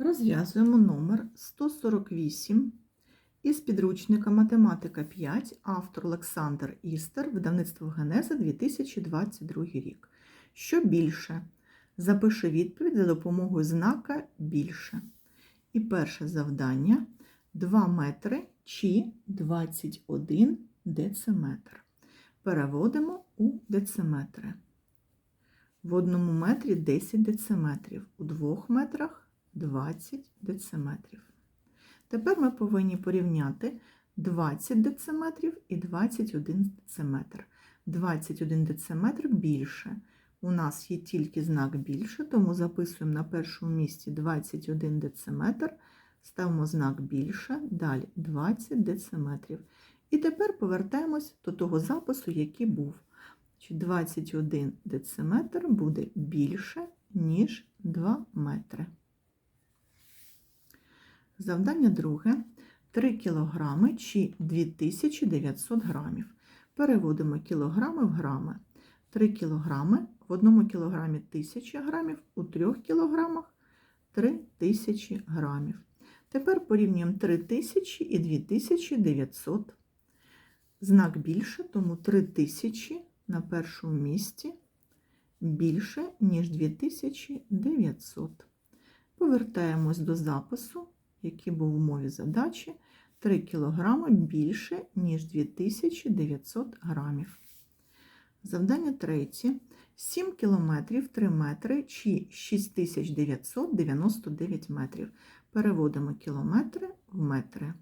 Розв'язуємо номер 148 із підручника Математика 5, автор Олександр Істер, видавництво Генеза 2022 рік. Що більше? Запиши відповідь за допомогою знака більше. І перше завдання 2 метри чи 21 дециметр. Переводимо у дециметри. В одному метрі 10 дециметрів, у двох метрах 20 дециметрів. Тепер ми повинні порівняти 20 дециметрів і 21 дециметр. 21 дециметр більше. У нас є тільки знак більше, тому записуємо на першому місці 21 дециметр, ставимо знак більше, далі 20 дециметрів. І тепер повертаємось до того запису, який був. 21 дециметр буде більше, ніж 2 метри. Завдання друге. 3 кілограми чи 2900 грамів. Переводимо кілограми в грами. 3 кілограми, в 1 кілограмі 1000 грамів, у 3 кілограмах 3000 грамів. Тепер порівнюємо 3000 і 2900. Знак більше, тому 3000 на першому місці більше, ніж 2900. Повертаємось до запису, який був в мові задачі. 3 кг більше, ніж 2900 грамів. Завдання третє. 7 км 3 метри чи 6999 метрів. Переводимо кілометри в метри.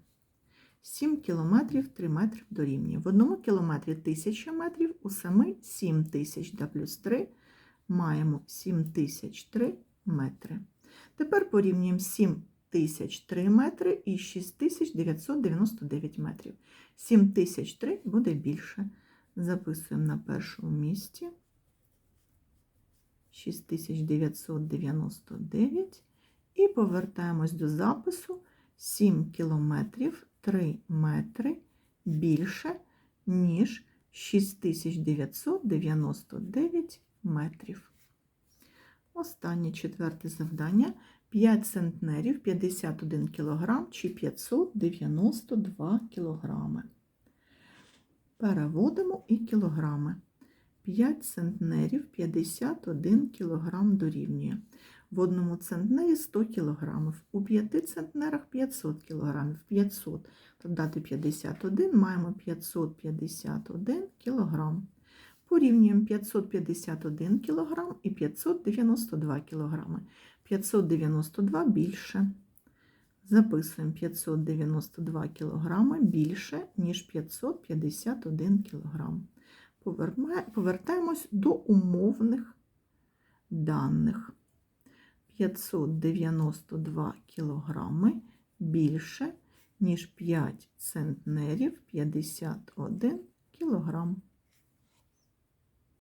7 кілометрів 3 метри дорівнює. В одному кілометрі 1000 метрів, у семи 7000 да плюс 3 маємо 7003 метри. Тепер порівнюємо 7003 метри і 6999 метрів. 7003 буде більше. Записуємо на першому місці 6999 і повертаємось до запису 7 кілометрів 3 метри більше, ніж 6999 метрів. Останнє четверте завдання 5 центнерів 51 кг чи 592 кг. Переводимо і кілограми. 5 центнерів 51 кг дорівнює. В одному центнері 100 кг, у 5 центнерах 500 кг. 500 додати 51 маємо 551 кг. Порівнюємо 551 кг і 592 кг. 592 більше. Записуємо 592 кг більше, ніж 551 кг. Повертаємось до умовних даних. 592 кг більше, ніж 5 центнерів 51 кг.